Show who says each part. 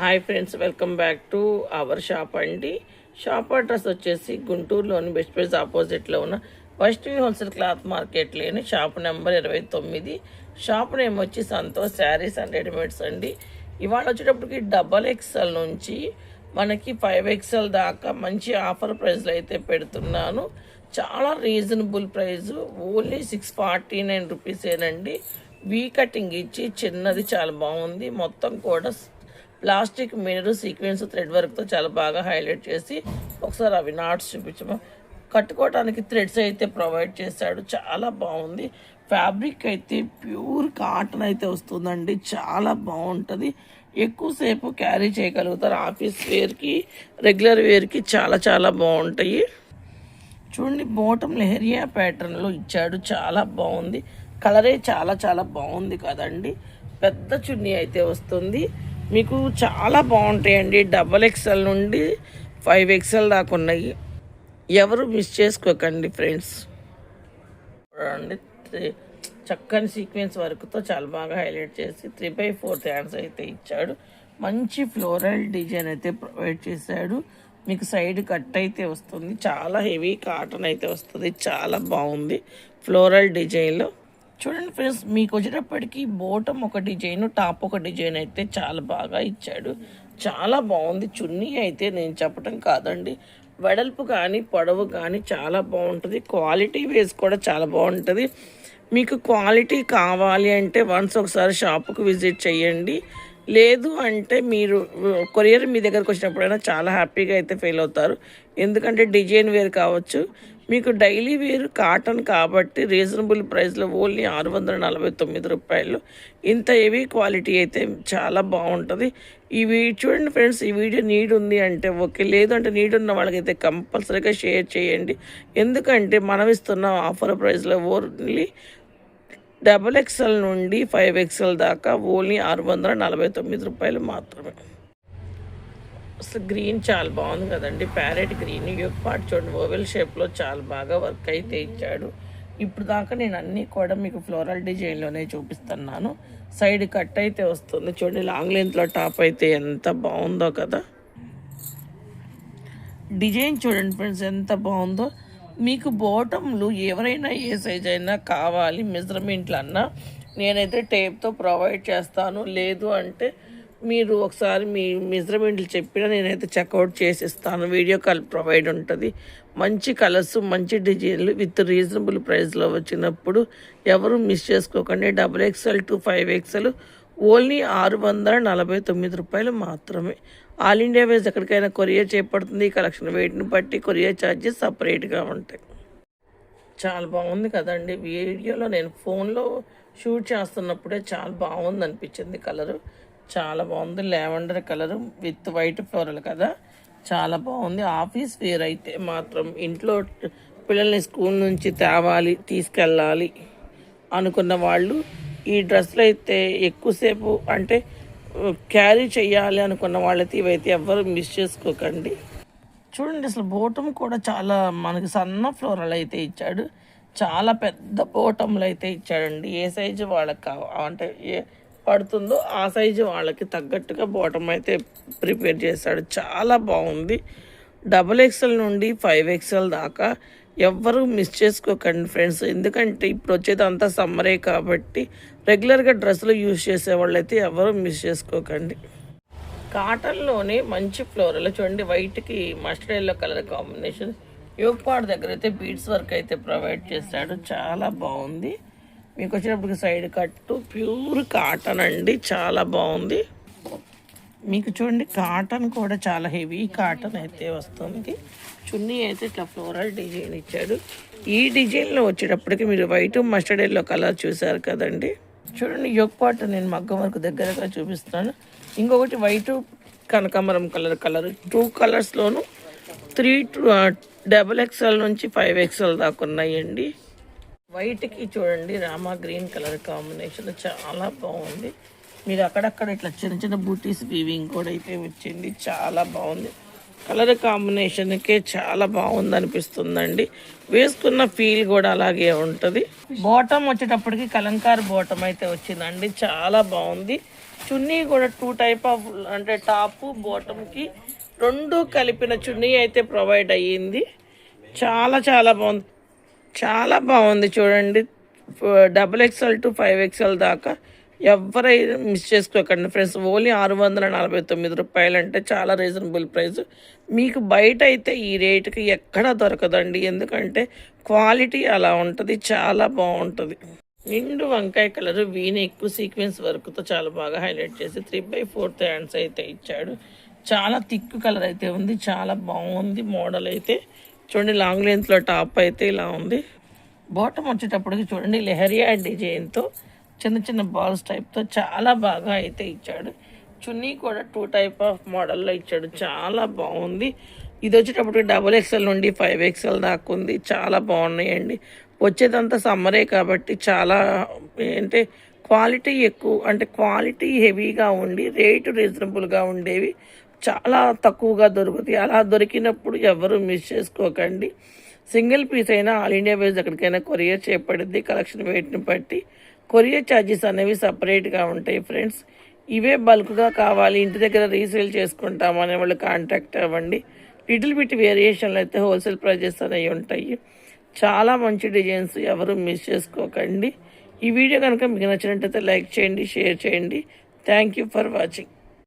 Speaker 1: Hi friends welcome back to our shop అండి. Shop address వచ్చేసి గుంటూరులోని బెస్ట్ ప్రైజ్ ఆపోజిట్లో ఉన్న ఫస్ట్ వ్యూ హోల్సేల్ క్లాత్ మార్కెట్లోని షాప్ నెంబర్ ఇరవై తొమ్మిది. షాప్ నేమ్ వచ్చి సంతోష్ శారీస్ అండ్ రెడీమేడ్స్ అండి. ఇవాళ వచ్చేటప్పటికి డబల్ ఎక్స్ఎల్ నుంచి మనకి ఫైవ్ ఎక్స్ఎల్ దాకా మంచి ఆఫర్ ప్రైస్లో అయితే పెడుతున్నాను. చాలా reasonable price only six forty nine రూపీసేనండి V cutting ఇచ్చి చిన్నది చాలా బాగుంది. మొత్తం కూడా ప్లాస్టిక్ మినరు సీక్వెన్స్ థ్రెడ్ వర్క్తో చాలా బాగా హైలైట్ చేసి ఒకసారి అవి నాట్స్ చూపించము. కట్టుకోవడానికి థ్రెడ్స్ అయితే ప్రొవైడ్ చేశాడు. చాలా బాగుంది. ఫ్యాబ్రిక్ అయితే ప్యూర్ కాటన్ అయితే వస్తుందండి. చాలా బాగుంటుంది. ఎక్కువసేపు క్యారీ చేయగలుగుతారు. ఆఫీస్ వేర్కి రెగ్యులర్ వేర్కి చాలా చాలా బాగుంటాయి. చూడండి బోటం లెహరియా ప్యాటర్న్లో ఇచ్చాడు. చాలా బాగుంది. కలరే చాలా చాలా బాగుంది కదండి. పెద్ద చున్నీ అయితే వస్తుంది. మీకు చాలా బాగుంటాయండి. డబల్ ఎక్స్ఎల్ నుండి ఫైవ్ ఎక్స్ఎల్ దాకా ఉన్నాయి. ఎవరు మిస్ చేసుకోకండి ఫ్రెండ్స్. చూడండి త్రీ- చక్కని సీక్వెన్స్ వర్క్తో చాలా బాగా హైలైట్ చేసి త్రీ బై ఫోర్త్ హ్యాండ్స్ అయితే ఇచ్చాడు. మంచి ఫ్లోరల్ డిజైన్ అయితే ప్రొవైడ్ చేశాడు. మీకు సైడ్ కట్ అయితే వస్తుంది. చాలా హెవీ కాటన్ అయితే వస్తుంది. చాలా బాగుంది ఫ్లోరల్ డిజైన్లో చూడండి ఫ్రెండ్స్ మీకు వచ్చేటప్పటికి బోటం ఒక డిజైన్ టాప్ ఒక డిజైన్ అయితే చాలా బాగా ఇచ్చాడు. చాలా బాగుంది. చున్నీ అయితే నేను చెప్పటం కాదండి. వెడల్పు కానీ పొడవు కానీ చాలా బాగుంటుంది. క్వాలిటీ వేస్ కూడా చాలా బాగుంటుంది. మీకు క్వాలిటీ కావాలి అంటే వన్స్ ఒకసారి షాప్కు విజిట్ చేయండి. లేదు అంటే మీరు కొరియర్ మీ దగ్గరకు వచ్చినప్పుడైనా చాలా హ్యాపీగా అయితే ఫీల్ అవుతారు. ఎందుకంటే డిజైన్ వేర్ కావచ్చు. మీకు డైలీ వేర్ కాటన్ కాబట్టి రీజనబుల్ ప్రైస్లో ఓన్లీ ఆరు వందల నలభై తొమ్మిది రూపాయలు. ఇంత హెవీ క్వాలిటీ అయితే చాలా బాగుంటుంది. ఇవి చూడండి ఫ్రెండ్స్ ఈ వీడియో నీడ్ ఉంది అంటే ఓకే. లేదు అంటే నీడ్ ఉన్న వాళ్ళకైతే కంపల్సరీగా షేర్ చేయండి. ఎందుకంటే మనం ఇస్తున్న ఆఫర్ ప్రైస్లో ఓన్లీ డబల్ ఎక్స్ఎల్ నుండి ఫైవ్ ఎక్స్ఎల్ దాకా ఓన్లీ ఆరు వందల నలభై తొమ్మిది రూపాయలు మాత్రమే. అసలు గ్రీన్ చాలా బాగుంది కదండి. Parrot green. యొక్క పాటు చూడండి ఓవెల్ షేప్లో చాలా బాగా వర్క్ అయితే ఇచ్చాడు. ఇప్పుడు దాకా నేను అన్నీ కూడా మీకు ఫ్లోరల్ డిజైన్లోనే చూపిస్తున్నాను. సైడ్ కట్ అయితే వస్తుంది. చూడండి లాంగ్ లెంత్లో టాప్ అయితే ఎంత బాగుందో కదా. డిజైన్ చూడండి ఫ్రెండ్స్ ఎంత బాగుందో. మీకు బాటమ్లు ఎవరైనా ఏ సైజ్ అయినా కావాలి మెజర్మెంట్లు అన్నా నేనైతే టేప్తో ప్రొవైడ్ చేస్తాను. లేదు అంటే మీరు ఒకసారి మీ మెజర్మెంట్లు చెప్పినా నేనైతే చెక్అవుట్ చేసిస్తాను. వీడియో కాల్ ప్రొవైడ్ ఉంటుంది. మంచి కలర్స్ మంచి డిజైన్లు విత్ రీజనబుల్ ప్రైస్లో వచ్చినప్పుడు ఎవరు మిస్ చేసుకోకండి. Double XL to five XL only ఆరు వందల నలభై తొమ్మిది రూపాయలు మాత్రమే. ఆల్ ఇండియా వైజ్ ఎక్కడికైనా కొరియర్ చేపడుతుంది. ఈ కలెక్షన్ వెయిట్ని బట్టి కొరియర్ ఛార్జెస్ సపరేట్గా ఉంటాయి. చాలా బాగుంది కదండి. వీడియోలో నేను ఫోన్లో షూట్ చేస్తున్నప్పుడే చాలా బాగుంది అనిపించింది కలరు చాలా బాగుంది. Lavender colour with white floral కదా. చాలా బాగుంది. ఆఫీస్ వేర్ అయితే మాత్రం ఇంట్లో పిల్లల్ని స్కూల్ నుంచి తేవాలి తీసుకెళ్ళాలి అనుకున్న వాళ్ళు ఈ డ్రెస్సులు అయితే ఎక్కువసేపు అంటే క్యారీ చేయాలి అనుకున్న వాళ్ళైతే ఇవైతే ఎవ్వరు మిస్ చేసుకోకండి. చూడండి అసలు బోటం కూడా చాలా మనకి సన్న ఫ్లోరల్ అయితే ఇచ్చాడు. చాలా పెద్ద బోటంలు అయితే ఇచ్చాడండి. ఏ సైజు వాళ్ళకి కావ అంటే ఏ పడుతుందో ఆ సైజు వాళ్ళకి తగ్గట్టుగా బాటమ్ అయితే ప్రిపేర్ చేశాడు. చాలా బాగుంది. డబుల్ ఎక్స్ఎల్ నుండి ఫైవ్ ఎక్స్ఎల్ దాకా ఎవ్వరూ మిస్ చేసుకోకండి ఫ్రెండ్స్ ఎందుకంటే ఇప్పుడు వచ్చేది అంతా సమ్మరే కాబట్టి రెగ్యులర్గా డ్రెస్సులు యూజ్ చేసే వాళ్ళైతే ఎవరు మిస్ చేసుకోకండి. కాటన్లోనే మంచి ఫ్లోరల్ చూడండి. వైట్కి మస్టర్డ్ ఎల్లో కలర్ కాంబినేషన్ యోగపాడు దగ్గర అయితే బీడ్స్ వర్క్ అయితే ప్రొవైడ్ చేశాడు. చాలా బాగుంది. మీకు వచ్చినప్పుడు సైడ్ కట్టు ప్యూర్ కాటన్ అండి చాలా బాగుంది. మీకు చూడండి కాటన్ కూడా చాలా హెవీ కాటన్ అయితే వస్తుంది. చున్నీ అయితే ఇట్లా ఫ్లోరల్ డిజైన్ ఇచ్చాడు. ఈ డిజైన్లో వచ్చేటప్పటికి మీరు వైట్ మస్టర్డ్ ఎల్లో కలర్ చూసారు కదండి. చూడండి యొక్పాటు నేను మగ్గం వరకు దగ్గరగా చూపిస్తాను. ఇంకొకటి వైట్ కనకాంబరం కలర్ కలర్ టూ కలర్స్లోను త్రీ డబుల్ ఎక్స్ఎల్ నుంచి ఫైవ్ ఎక్స్ఎల్ దాకా ఉన్నాయండి. వైట్కి చూడండి రామా గ్రీన్ కలర్ కాంబినేషన్ చాలా బాగుంది. మీరు అక్కడక్కడ ఇట్లా చిన్న చిన్న బూటీస్ వీవింగ్ కూడా అయితే వచ్చింది చాలా బాగుంది. కలర్ కాంబినేషన్కే చాలా బాగుంది అనిపిస్తుందండి వేసుకున్న ఫీల్ కూడా అలాగే ఉంటుంది. బాటమ్ వచ్చేటప్పటికి కలంకార్ బాటమ్ అయితే వచ్చిందండి చాలా బాగుంది. చున్నీ కూడా టూ టైప్ ఆఫ్ అంటే టాప్ బాటమ్కి రెండు కలిపిన చున్నీ అయితే ప్రొవైడ్ అయ్యింది. చాలా చాలా బాగుంది. చాలా బాగుంది చూడండి. Double XL to five XL దాకా ఎవరైనా మిస్ చేసుకోకండి ఫ్రెండ్స్. ఓన్లీ ఆరు వందల నలభై తొమ్మిది రూపాయలు అంటే చాలా రీజనబుల్ ప్రైస్ మీకు బయట అయితే ఈ రేటుకి ఎక్కడా దొరకదండి. ఎందుకంటే క్వాలిటీ అలా ఉంటుంది చాలా బాగుంటుంది. నిండు వంకాయ కలర్ వీని ఎక్కువ సీక్వెన్స్ వర్క్తో చాలా బాగా హైలైట్ చేసి త్రీ బై ఫోర్త్ హ్యాండ్స్ అయితే ఇచ్చాడు. చాలా థిక్ కలర్ అయితే ఉంది చాలా బాగుంది మోడల్ అయితే. చూడండి లాంగ్ లెంత్లో టాప్ అయితే ఇలా ఉంది. బాటమ్ వచ్చేటప్పటికి చూడండి లెహరియా డిజైన్తో చిన్న చిన్న బాల్స్ టైప్తో చాలా బాగా అయితే ఇచ్చాడు. చున్నీ కూడా టూ టైప్ ఆఫ్ మోడల్లో ఇచ్చాడు. చాలా బాగుంది. ఇది వచ్చేటప్పటికి డబుల్ ఎక్స్ఎల్ నుండి ఫైవ్ ఎక్స్ఎల్ దాకా ఉంది. చాలా బాగున్నాయండి. వచ్చేదంతా సమ్మరే కాబట్టి చాలా ఏంటంటే క్వాలిటీ ఎక్కువ అంటే క్వాలిటీ హెవీగా ఉండి రేటు రీజనబుల్గా ఉండేవి. చాలా తక్కువగా దొరుకుతాయి. అలా దొరికినప్పుడు ఎవరు మిస్ చేసుకోకండి. సింగిల్ పీస్ అయినా ఆల్ ఇండియా వైజ్ ఎక్కడికైనా కొరియర్ చేపడింది కలెక్షన్ వెయిట్ని బట్టి కొరియర్ ఛార్జెస్ అనేవి సపరేట్గా ఉంటాయి ఫ్రెండ్స్ ఇవే బల్క్గా కావాలి. ఇంటి దగ్గర రీసేల్ చేసుకుంటాం అనే వాళ్ళు కాంటాక్ట్ అవ్వండి. లిటిల్ బిట్ వేరియేషన్లు అయితే హోల్సేల్ ప్రైజెస్ అనేవి ఉంటాయి. చాలా మంచి డిజైన్స్ ఎవరు మిస్ చేసుకోకండి. ఈ వీడియో కనుక మీకు నచ్చినట్టయితే లైక్ చేయండి షేర్ చేయండి. Thank you for watching